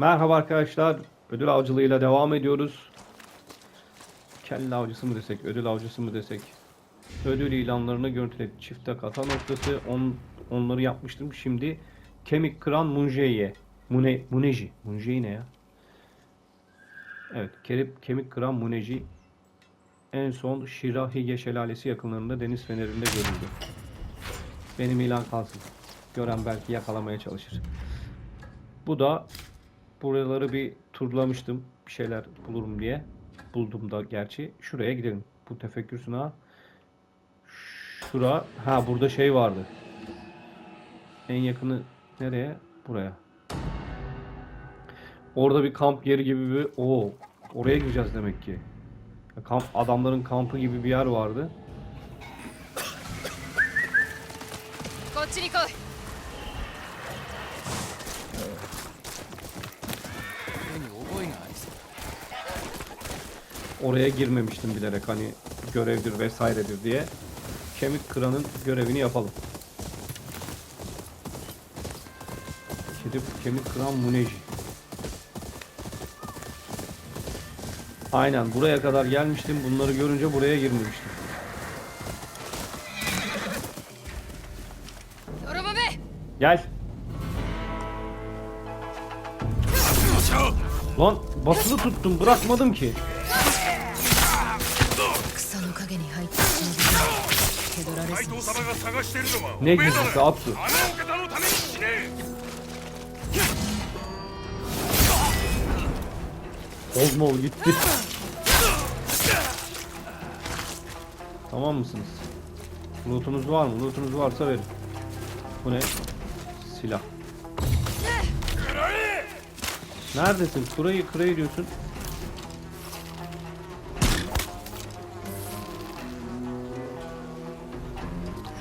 Merhaba arkadaşlar. Ödül avcılığıyla devam ediyoruz. Kelle avcısı mı desek, ödül avcısı mı desek. Ödül ilanlarını görüntüleyip çifte kata noktası on, onları yapmıştım. Şimdi kemik kıran Munje'ye. Mune, Muneji. Munje'yi ne ya? Evet, kerip, kemik kıran Muneji en son Şirahige şelalesi yakınlarında deniz fenerinde görüldü. Benim ilan kalsın. Gören belki yakalamaya çalışır. Bu da buraları bir turlamıştım. Bir şeyler bulurum diye. Buldum da gerçi. Şuraya gidelim. Bu tefekkür sunağı. Şura. Ha burada şey vardı. En yakını nereye? Buraya. Orada bir kamp yeri gibi bir... Oo, oraya gireceğiz demek ki. Kamp, adamların kampı gibi bir yer vardı. Oraya girmemiştim bilerek hani görevdir vesairedir diye. Kemik kıranın görevini yapalım. Kedip kemik kıran Muneji. Aynen buraya kadar gelmiştim. Bunları görünce buraya girmemiştim. Gel. Lan basılı tuttum bırakmadım ki. 取られ内ずに藤様が探しているのはおねめえだギスアップ花岡田のために死ね Ozmol gitti. Tamam mısınız? Lootunuz var mı? Lootunuz varsa verin. Bu ne? Silah. Neredesin? Kurayı kırayı diyorsun.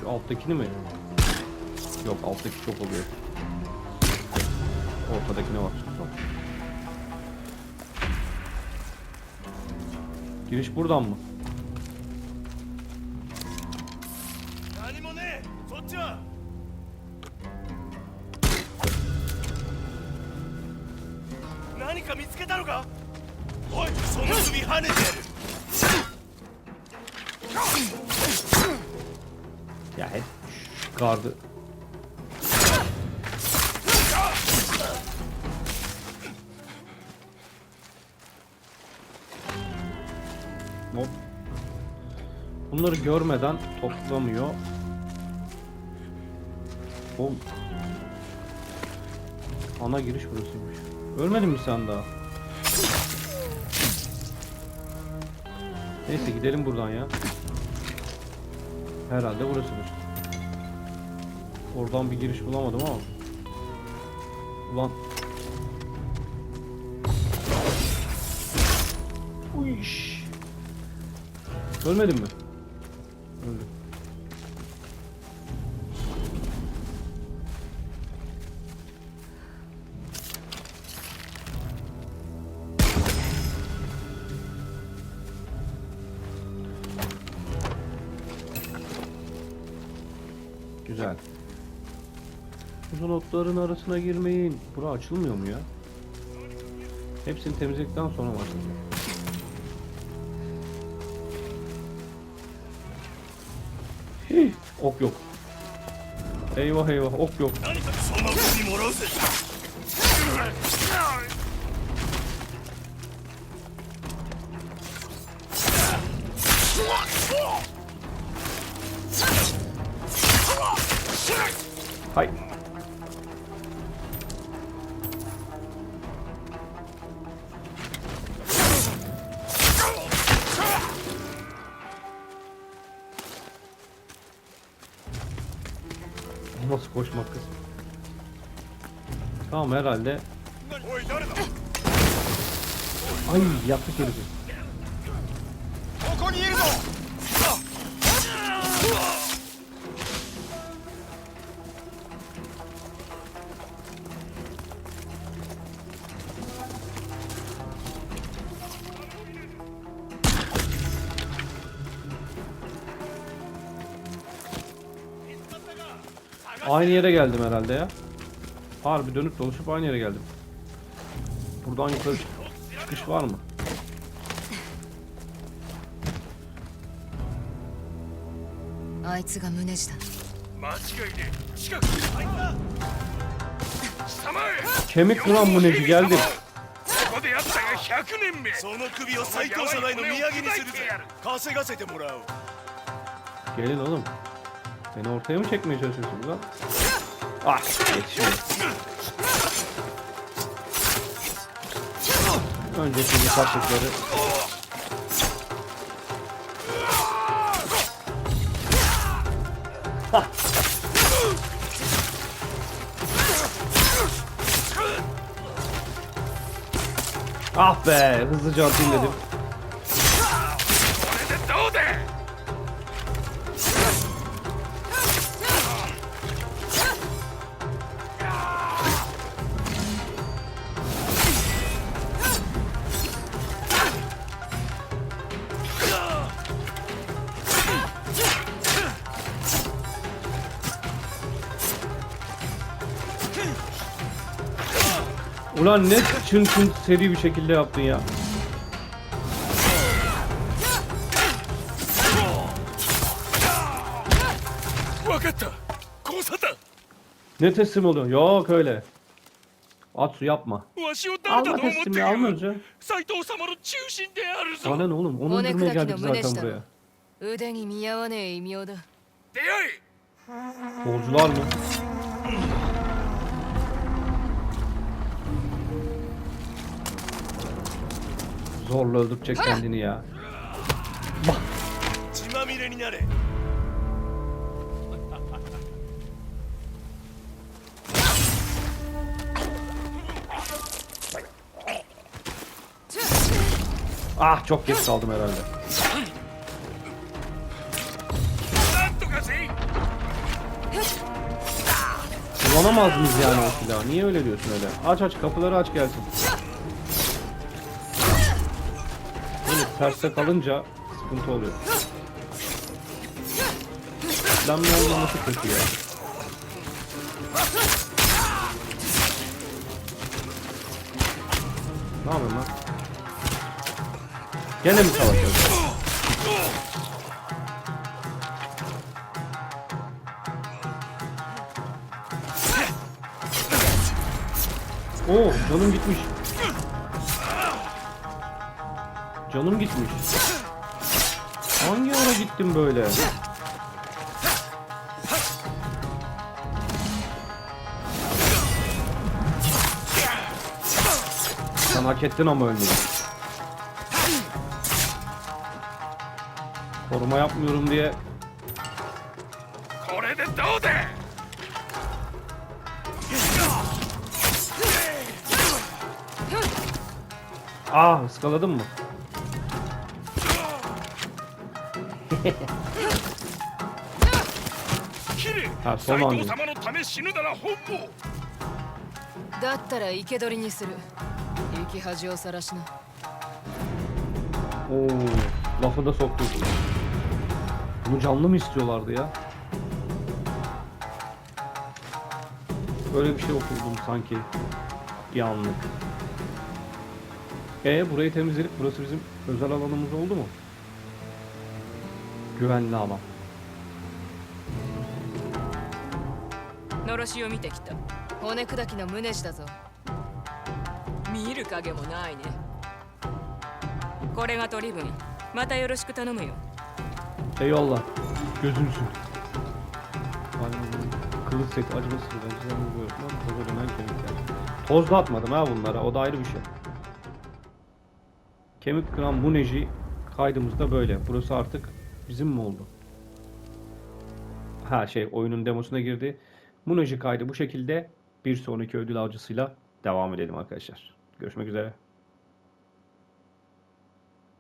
Alttakini mi? Yok alttaki çok oluyor. Ortadakine bak. Tamam. Giriş buradan mı? Ya hep şu gardı. Hop. Bunları görmeden toplamıyor. Oğlum. Ana giriş burasıymış. Ölmedin mi sen daha? Neyse gidelim buradan ya. Herhalde burasıdır. Oradan bir giriş bulamadım ama. Ulan. Uyş. Ölmedin mi? Güzel. Uzun otların arasına girmeyin. Bura açılmıyor mu ya? Hepsini temizledikten sonra mı açılacak? Hih, ok yok. Eyvah eyvah ok yok. 何かその首もらうぜ Hay. Bu Nasıl koşmak kız? Tamam herhalde. おい誰だ Ay yaptık herifi. Aynı yere geldim herhalde ya. Harbi dönüp dolaşıp aynı yere geldim. Buradan yukarı çık- çıkış var mı? あいつが胸地だ間違いねえ近くに入った貴様 Kemik kıran muneci geldi. ここでやったが100年目その首を最高社内の土産にするぜ稼がせてもらおう Gelin oğlum. Beni ortaya mı çekmeye çalışıyorsunuz lan? Ah yetişmiyor. Önce şimdi kaplıkları Ah be hızlıca atayım dedim. Ulan ne çın çın seri bir şekilde yaptın ya. Ne teslim oluyor? Yok öyle. Atsu yapma. Alma teslimi alma önce. Sana ne oğlum? Onun durmaya geldik zaten buraya. Solcular mı? Zorla öldürecek kendini ya. Bak. Ah çok geç kaldım herhalde. Kullanamazdınız yani o silahı. Niye öyle diyorsun öyle? Aç aç kapıları aç gelsin. Terste kalınca sıkıntı oluyor. Silahın olmaması kötü ya. Ne yapıyorsun lan? Gene mi savaşıyorsun? Oo canım gitmiş. Canım gitmiş. Hangi ara gittim böyle? Sen hak ettin ama ölmeyi. Koruma yapmıyorum diye. Ah, ıskaladın mı? Ha, キリ son 斎 anda. 藤様のため死ぬなら本望だったら生け捕りにする生き恥をさらしな Oo, lafı da soktu. Bunu canlı mı istiyorlardı ya? Böyle bir şey okudum sanki. Bir anlık. E burayı temizledik. Burası bizim özel alanımız oldu mu? Güvenli alan. のろしを見てきた骨砕きの胸地だぞ見る影もないねこれが取り分またよろしく頼むよ Eyvallah. Gözümsün. Aynen. Kılıç seti acımasız. Acılarını görüyorum. Toza dönen kemikler. Toz da atmadım ha bunlara. O da ayrı bir şey. Kemik kıran Muneji kaydımız da böyle. Burası artık bizim mi oldu? Ha şey oyunun demosuna girdi. Muneji kaydı bu şekilde. Bir sonraki ödül avcısıyla devam edelim arkadaşlar. Görüşmek üzere.